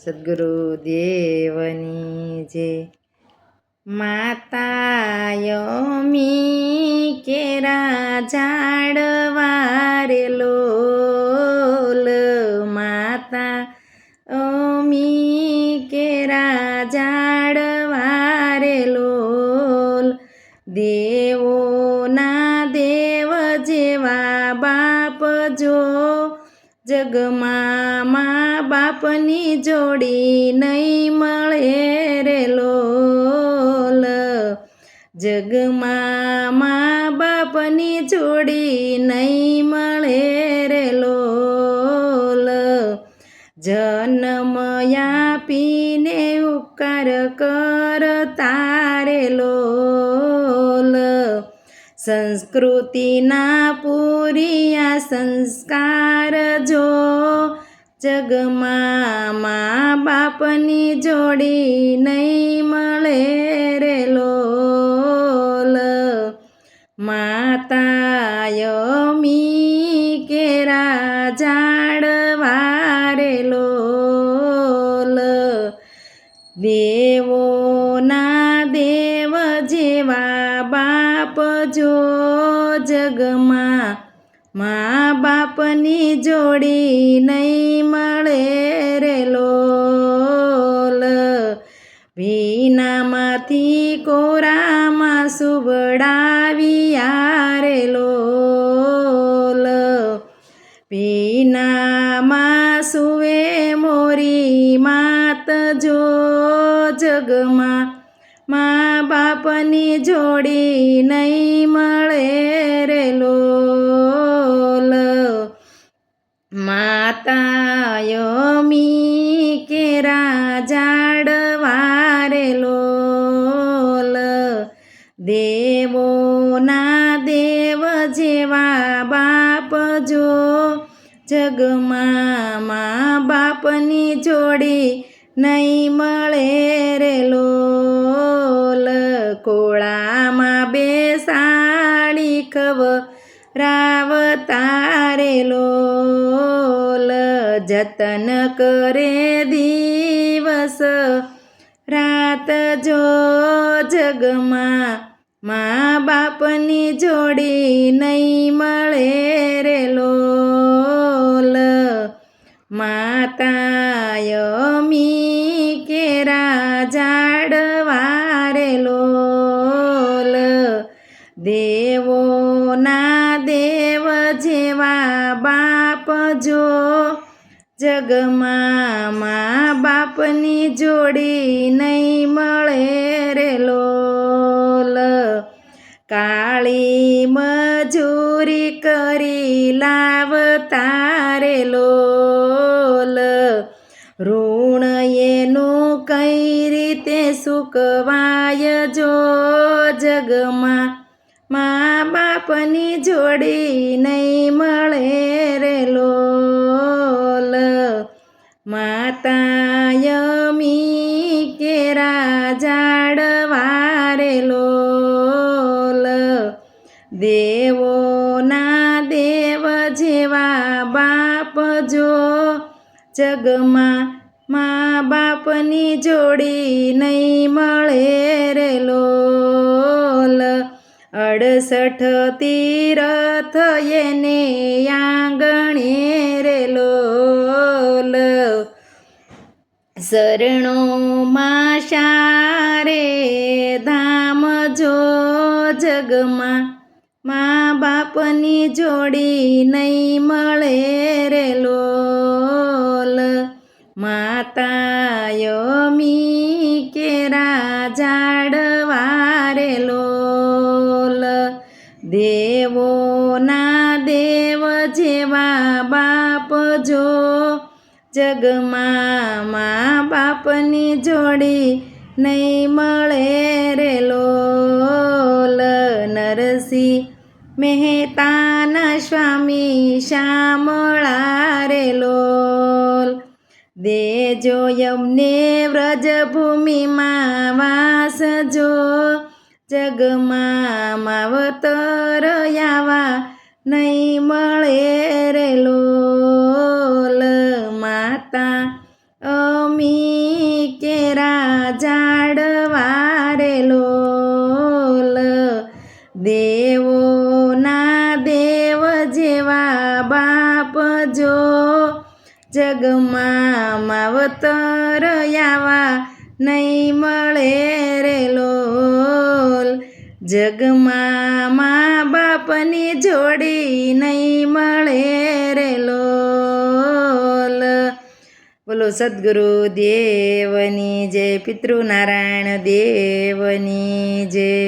સદગુરુ દેવની જે માતાયમી કેરા ઝાડવારે લોલ માતા અમી કેરા ઝાડવારે લોલ દેવોના દેવ જેવા જગમાં મા બાપની જોડી નહીં મળે રે લોલ. જગમાં મા બાપની જોડી નહીં મળે રે લોલ. જન્મ આપીને ઉપકાર કરતા રે લોલ. સંસ્કૃતિના પૂરિયા સંસ્કાર જો જગમાં મા બાપની જોડી નહીં મળે રે લોલ. માતાયમી કેરા ઝાડવારે લોલ. દેવોના જગમાં મા બાપની જોડી નહીં મળે રે લોલ. ભીનામાંથી કોરામાં સુવડાવી રે લોલ. ભીનામાં સુવે મોરી માત જો જગમાં, મા બાપની જોડી નહીં મળે માતાયમી કેરા જાડવારે લોલ. દેવોના દેવ જેવા બાપ જો જગમાં મા બાપની જોડી નહીં મળે રે લોલ જતન કરે દિવસ. રાત જો જગમાં મા બાપની જોડી નહીં મળે રે લોલ. માતાયમી કેરા ઝાડવારે લોલ. દેવોના જગમાં મા બાપની જોડી નહીં મળે રે લોલ. કાળી મજૂરી કરી લાવતા રે લોલ. ઋણ એનું કઈ રીતે સુકવાય જો જગમાં મા બાપની જોડી નહીં મળે રે લોલ. માતાયમી કેરા ઝાડવારે લોલ. દેવોના દેવ જેવા બાપ જો જગમાં મા બાપની જોડી નહીં મળે રે લોલ. અડસઠ તીરથ એને આંગણે રે શરણો શરણોમાં શારે ધામ જો જગમાં, મા બાપની જોડી નહીં મળે રે લોલ. માતાયમી દેવોના દેવ જેવા બાપ જો જગમાં મા બાપની જોડી નહીં મળે રે લોલ નરસિંહ. મહેતાના સ્વામી શામળા રે લોલ. દેજો યમને વ્રજભૂમિમાં વાસ જો જગમાં માવતર આવા નહીં મળે રે લોલ માતા. અમી જાડવારે લોલ દેવોના દેવ જેવા બાપ જો. જગમાં માવતર આવા નહીં મળે રે લોલ જગમાં મા બાપની જોડી નહીં મળે રે લોલ. બોલો સદગુરુ દેવની જય, પિતૃનારાયણ દેવની જય.